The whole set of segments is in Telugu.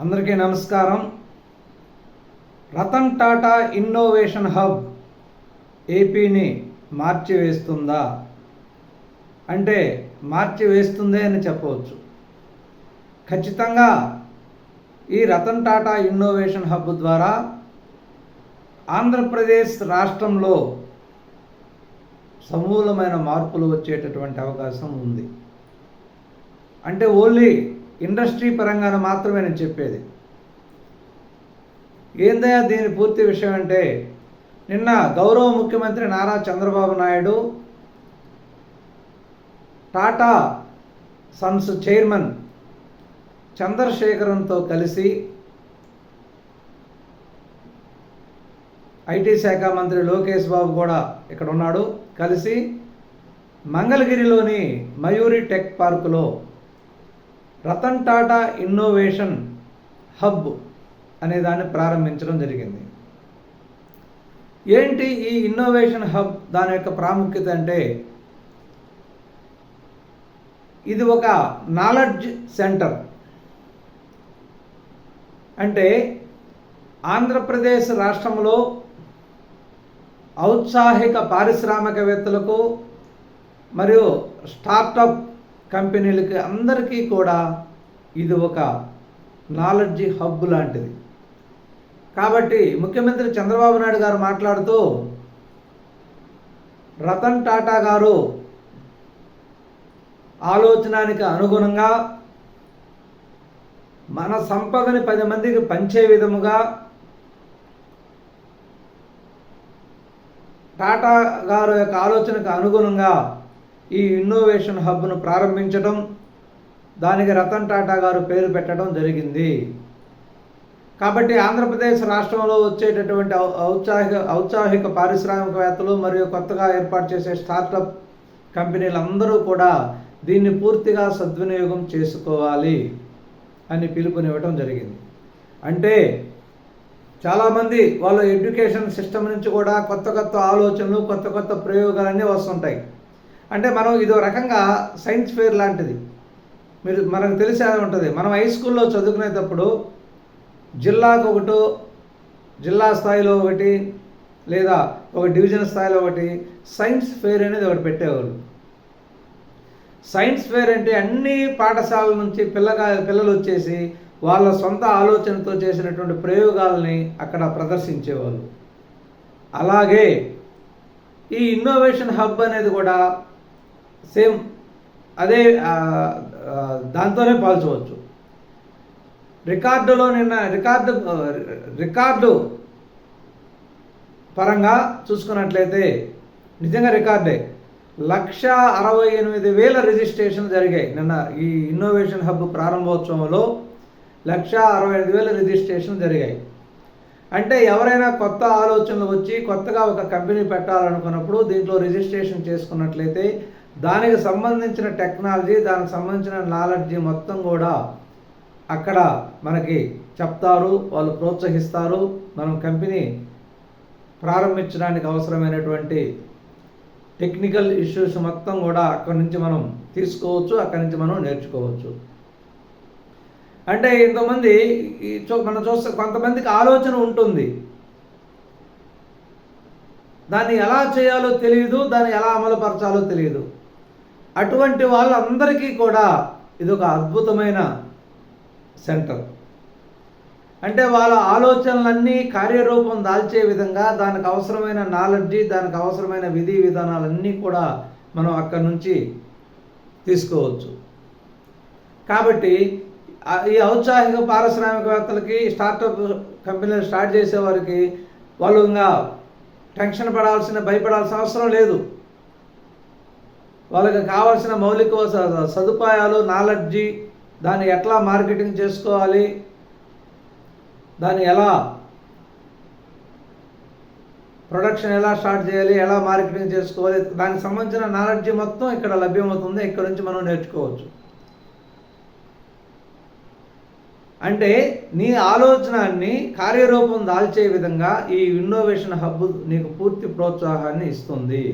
అందరికీ నమస్కారం. రతన్ టాటా ఇన్నోవేషన్ హబ్ ఏపీని మార్చివేస్తుందా? అంటే మార్చివేస్తుందే అని చెప్పవచ్చు. ఖచ్చితంగా ఈ రతన్ టాటా ఇన్నోవేషన్ హబ్ ద్వారా ఆంధ్రప్రదేశ్ రాష్ట్రంలో సమూలమైన మార్పులు వచ్చేటటువంటి అవకాశం ఉంది. అంటే ఓన్లీ ఇండస్ట్రీ పరంగాన మాత్రమే నేను చెప్పేది. ఏందయ్యా దీని పూర్తి విషయం అంటే నిన్న గౌరవ ముఖ్యమంత్రి నారా చంద్రబాబు నాయుడు టాటా సన్స్ చైర్మన్ చంద్రశేఖరంతో కలిసి ఐటీ శాఖ మంత్రి లోకేష్ బాబు కూడా ఇక్కడ ఉన్నాడు కలిసి మంగళగిరిలోని మయూరి టెక్ పార్కులో రతన్ టాటా ఇన్నోవేషన్ హబ్ అనే దాన్ని ప్రారంభించడం జరిగింది. ఏంటి ఈ ఇన్నోవేషన్ హబ్? దాని యొక్క ప్రాముఖ్యత అంటే ఇది ఒక నాలెడ్జ్ సెంటర్. అంటే ఆంధ్రప్రదేశ్ రాష్ట్రంలో ఔత్సాహిక పారిశ్రామికవేత్తలకు మరియు స్టార్టప్ కంపెనీలకి అందరికీ కూడా ఇది ఒక నాలెడ్జ్ హబ్ లాంటిది. కాబట్టి ముఖ్యమంత్రి చంద్రబాబు నాయుడు గారు మాట్లాడుతూ రతన్ టాటా గారు ఆలోచనానికి అనుగుణంగా మన సంపదని పది మందికి పంచే విధముగా టాటా గారు యొక్క ఆలోచనకు అనుగుణంగా ఈ ఇన్నోవేషన్ హబ్ను ప్రారంభించడం దానికి రతన్ టాటా గారు పేరు పెట్టడం జరిగింది. కాబట్టి ఆంధ్రప్రదేశ్ రాష్ట్రంలో వచ్చేటటువంటి ఔ- ఔత్సాహిక ఔత్సాహిక పారిశ్రామికవేత్తలు మరియు కొత్తగా ఏర్పాటు చేసే స్టార్టప్ కంపెనీలు అందరూ కూడా దీన్ని పూర్తిగా సద్వినియోగం చేసుకోవాలి అని పిలుపునివ్వటం జరిగింది. అంటే చాలామంది వాళ్ళ ఎడ్యుకేషన్ సిస్టమ్ నుంచి కూడా కొత్త కొత్త ఆలోచనలు కొత్త కొత్త ప్రయోగాలన్నీ వస్తుంటాయి. అంటే మనం ఇదో రకంగా సైన్స్ ఫేర్ లాంటిది. మీరు మనకు తెలిసే ఉంటుంది. మనం హై స్కూల్లో చదువుకునేటప్పుడు జిల్లాకు ఒకటో జిల్లా స్థాయిలో ఒకటి లేదా ఒక డివిజన్ స్థాయిలో ఒకటి సైన్స్ ఫేర్ అనేది ఒకటి పెట్టేవారు సైన్స్ ఫేర్ అంటే అన్ని పాఠశాలల నుంచి పిల్లగా పిల్లలు వచ్చేసి వాళ్ళ సొంత ఆలోచనతో చేసినటువంటి ప్రయోగాలని అక్కడ ప్రదర్శించేవాళ్ళు. అలాగే ఈ ఇన్నోవేషన్ హబ్ అనేది కూడా సేమ్ అదే దాంతోనే పాల్చవచ్చు. రికార్డులో నిన్న రికార్డు రికార్డు పరంగా చూసుకున్నట్లయితే నిజంగా రికార్డే. లక్ష అరవై ఎనిమిది వేల రిజిస్ట్రేషన్ జరిగాయి. నిన్న ఈ ఇన్నోవేషన్ హబ్ ప్రారంభోత్సవంలో లక్ష అరవై ఎనిమిది వేల రిజిస్ట్రేషన్ జరిగాయి. అంటే ఎవరైనా కొత్త ఆలోచనలు వచ్చి కొత్తగా ఒక కంపెనీ పెట్టాలనుకున్నప్పుడు దీంట్లో రిజిస్ట్రేషన్ చేసుకున్నట్లయితే దానికి సంబంధించిన టెక్నాలజీ దానికి సంబంధించిన నాలెడ్జీ మొత్తం కూడా అక్కడ మనకి చెప్తారు వాళ్ళు ప్రోత్సహిస్తారు. మనం కంపెనీ ప్రారంభించడానికి అవసరమైనటువంటి టెక్నికల్ ఇష్యూస్ మొత్తం కూడా అక్కడి నుంచి మనం తీసుకోవచ్చు అక్కడి నుంచి మనం నేర్చుకోవచ్చు. అంటే ఇంతమంది ఈ చూ మనం చూస్తే కొంతమందికి ఆలోచన ఉంటుంది. దాన్ని ఎలా చేయాలో తెలియదు దాన్ని ఎలా అమలుపరచాలో తెలియదు అటువంటి వాళ్ళందరికీ కూడా ఇది ఒక అద్భుతమైన సెంటర్. అంటే వాళ్ళ ఆలోచనలన్నీ కార్యరూపం దాల్చే విధంగా దానికి అవసరమైన నాలెడ్జి దానికి అవసరమైన విధి విధానాలన్నీ కూడా మనం అక్కడి నుంచి తీసుకోవచ్చు. కాబట్టి ఈ ఔత్సాహిక పారిశ్రామికవేత్తలకి స్టార్టప్ కంపెనీలు స్టార్ట్ చేసేవారికి వాళ్ళు ఇంకా టెన్షన్ పడాల్సిన భయపడాల్సిన అవసరం లేదు. వాళ్ళకి కావాల్సిన మౌలిక సదుపాయాలు నాలెడ్జి దాన్ని ఎట్లా మార్కెటింగ్ చేసుకోవాలి దాన్ని ఎలా ప్రొడక్షన్ ఎలా స్టార్ట్ చేయాలి ఎలా మార్కెటింగ్ చేసుకోవాలి దానికి సంబంధించిన నాలెడ్జి మొత్తం ఇక్కడ లభ్యమవుతుంది ఇక్కడ నుంచి మనం నేర్చుకోవచ్చు. అంటే నీ ఆలోచనాన్ని కార్యరూపం దాల్చే విధంగా ఈ ఇన్నోవేషన్ హబ్ నీకు పూర్తి ప్రోత్సాహాన్ని ఇస్తుంది.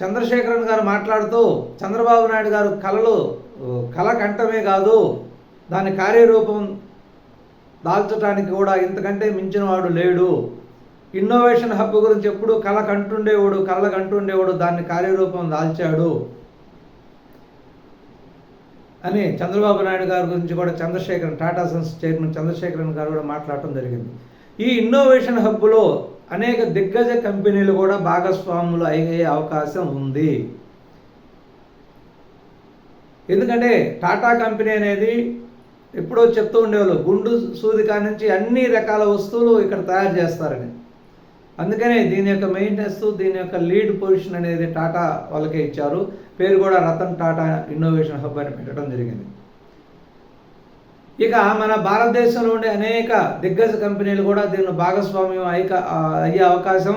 చంద్రశేఖరన్ గారు మాట్లాడుతూ చంద్రబాబు నాయుడు గారు కళలు కళ కంటమే కాదు దాని కార్యరూపం దాల్చడానికి కూడా ఇంతకంటే మించిన వాడు లేడు. ఇన్నోవేషన్ హబ్ గురించి ఎప్పుడు కళ కంటుండేవాడు కళ్ళ కంటుండేవాడు దాన్ని కార్యరూపం దాల్చాడు. అని చంద్రబాబు నాయుడు గారి గురించి కూడా చంద్రశేఖరన్ టాటా సన్స్ చైర్మన్ చంద్రశేఖరన్ గారు కూడా మాట్లాడటం జరిగింది. ఈ ఇన్నోవేషన్ హబ్లో అనేక దిగ్గజ కంపెనీలు కూడా భాగస్వాములు అయ్యే అవకాశం ఉంది. ఎందుకంటే టాటా కంపెనీ అనేది ఎప్పుడో చెప్తూ ఉండేవాళ్ళు గుండు సూదికా నుంచి అన్ని రకాల వస్తువులు ఇక్కడ తయారు చేస్తారని. అందుకనే దీని యొక్క మెయింటెనెన్స్ దీని యొక్క లీడ్ పొజిషన్ అనేది టాటా వాళ్ళకే ఇచ్చారు. పేరు కూడా రతన్ టాటా ఇన్నోవేషన్ హబ్ అని పెట్టడం జరిగింది. ఇక మన భారతదేశంలో ఉండే అనేక దిగ్గజ కంపెనీలు కూడా దీనిలో భాగస్వామ్యం అయ్యే అయ్యే అవకాశం.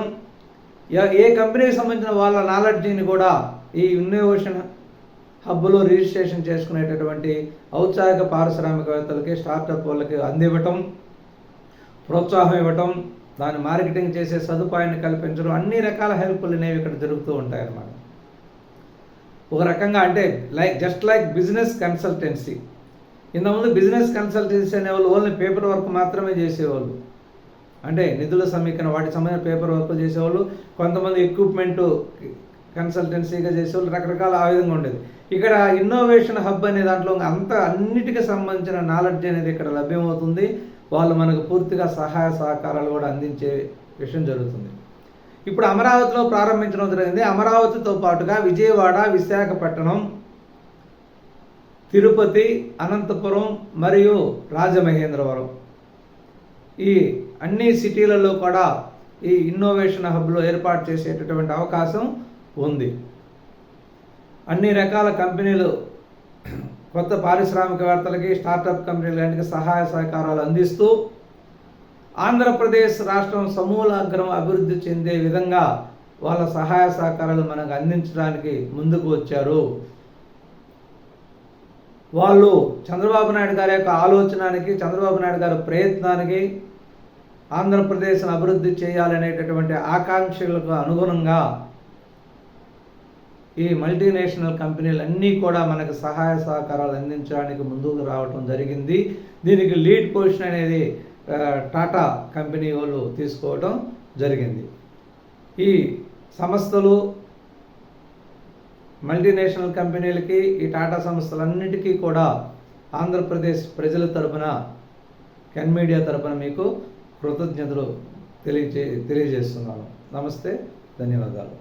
ఏ కంపెనీకి సంబంధించిన వాళ్ళ నాలెడ్జ్ని కూడా ఈ ఇన్నోవేషన్ హబ్బులో రిజిస్ట్రేషన్ చేసుకునేటటువంటి ఔత్సాహిక పారిశ్రామికవేత్తలకి స్టార్టప్ వాళ్ళకి అందివ్వటం ప్రోత్సాహం ఇవ్వటం దాని మార్కెటింగ్ చేసే సదుపాయాన్ని కల్పించడం అన్ని రకాల హెల్ప్లు అనేవి ఇక్కడ జరుగుతూ ఉంటాయి అన్నమాట ఒక రకంగా అంటే like just like business consultancy. ఇంతకుముందు బిజినెస్ కన్సల్టెన్సీ అనేవాళ్ళు ఓన్లీ పేపర్ వర్క్ మాత్రమే చేసేవాళ్ళు. అంటే నిధుల సమీకరణ వాటికి సంబంధించిన పేపర్ వర్క్ చేసేవాళ్ళు. కొంతమంది ఎక్విప్మెంట్ కన్సల్టెన్సీగా చేసేవాళ్ళు. రకరకాల ఆ విధంగా ఉండేది. ఇక్కడ ఇన్నోవేషన్ హబ్ అనే దాంట్లో అంత అన్నిటికీ సంబంధించిన నాలెడ్జ్ అనేది ఇక్కడ లభ్యమవుతుంది. వాళ్ళు మనకు పూర్తిగా సహాయ సహకారాలు కూడా అందించే విషయం జరుగుతుంది. ఇప్పుడు అమరావతిలో ప్రారంభించడం జరిగింది. అమరావతితో పాటుగా విజయవాడ విశాఖపట్నం తిరుపతి అనంతపురం మరియు రాజమహేంద్రవరం. ఈ అన్ని సిటీలలో కూడా ఈ ఇన్నోవేషన్ హబ్లో ఏర్పాటు చేసేటటువంటి అవకాశం ఉంది. అన్ని రకాల కంపెనీలు కొత్త పారిశ్రామికవేత్తలకి స్టార్టప్ కంపెనీలకి సహాయ సహకారాలు అందిస్తూ ఆంధ్రప్రదేశ్ రాష్ట్రం సమూలాగ్రం అభివృద్ధి చెందే విధంగా వాళ్ళ సహాయ సహకారాలు మనకు అందించడానికి ముందుకు వచ్చారు. వాళ్ళు చంద్రబాబు నాయుడు గారి యొక్క ఆలోచనానికి చంద్రబాబు నాయుడు గారి ప్రయత్నానికి ఆంధ్రప్రదేశ్ను అభివృద్ధి చేయాలనేటటువంటి ఆకాంక్షలకు అనుగుణంగా ఈ మల్టీనేషనల్ కంపెనీలు అన్నీ కూడా మనకు సహాయ సహకారాలు అందించడానికి ముందుకు రావటం జరిగింది. దీనికి లీడ్ పొజిషన్ అనేది టాటా కంపెనీ వాళ్ళు తీసుకోవడం జరిగింది. ఈ సంస్థలు మల్టీనేషనల్ కంపెనీలకి ఈ టాటా సంస్థలన్నిటికీ కూడా ఆంధ్రప్రదేశ్ ప్రజల తరపున కెన్ మీడియా తరపున మీకు కృతజ్ఞతలు తెలియజే తెలియజేస్తున్నాను. నమస్తే ధన్యవాదాలు.